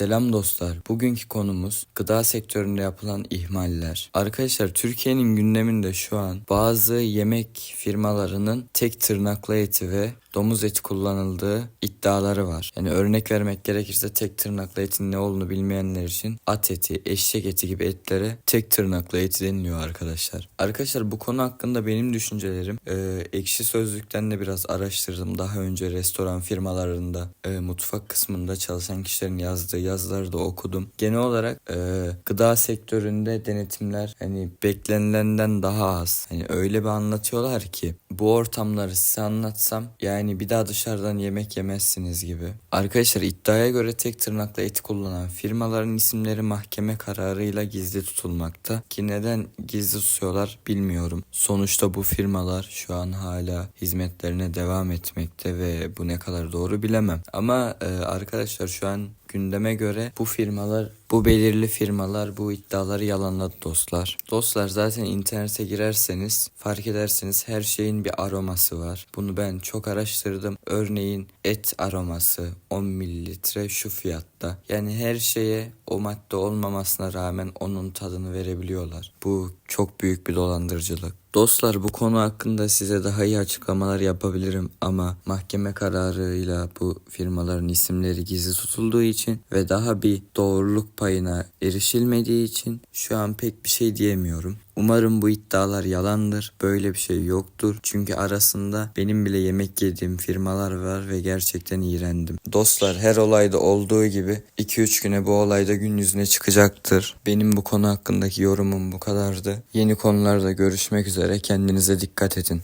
Selam dostlar. Bugünkü konumuz gıda sektöründe yapılan ihmaller. Arkadaşlar Türkiye'nin gündeminde şu an bazı yemek firmalarının tek tırnaklı eti ve domuz eti kullanıldığı iddiaları var. Yani örnek vermek gerekirse tek tırnaklı etin ne olduğunu bilmeyenler için at eti, eşek eti gibi etlere tek tırnaklı eti deniliyor arkadaşlar. Arkadaşlar bu konu hakkında benim düşüncelerim e, ekşi sözlükten de biraz araştırdım. Daha önce restoran firmalarında e, mutfak kısmında çalışan kişilerin yazdığı yazıları da okudum. Genel olarak e, gıda sektöründe denetimler hani beklenilenden daha az. Hani öyle bir anlatıyorlar ki bu ortamları size anlatsam yani bir daha dışarıdan yemek yemezsiniz gibi. Arkadaşlar iddiaya göre tek tırnakla et kullanan firmaların isimleri mahkeme kararıyla gizli tutulmakta. Ki neden gizli tutuyorlar bilmiyorum. Sonuçta bu firmalar şu an hala hizmetlerine devam etmekte ve bu ne kadar doğru bilemem. Ama e, arkadaşlar şu an gündeme göre bu firmalar, bu belirli firmalar bu iddiaları yalanladı dostlar. Dostlar zaten internete girerseniz fark edersiniz her şeyin bir aroması var. Bunu ben çok araştırdım. Örneğin et aroması 10 mililitre şu fiyatta. Yani her şeye o madde olmamasına rağmen onun tadını verebiliyorlar. Bu çok büyük bir dolandırıcılık. Dostlar bu konu hakkında size daha iyi açıklamalar yapabilirim ama mahkeme kararıyla bu firmaların isimleri gizli tutulduğu için ve daha bir doğruluk payına erişilmediği için şu an pek bir şey diyemiyorum. Umarım bu iddialar yalandır. Böyle bir şey yoktur. Çünkü arasında benim bile yemek yediğim firmalar var ve gerçekten iğrendim. Dostlar her olayda olduğu gibi 2-3 güne bu olayda gün yüzüne çıkacaktır. Benim bu konu hakkındaki yorumum bu kadardı. Yeni konularda görüşmek üzere. Kendinize dikkat edin.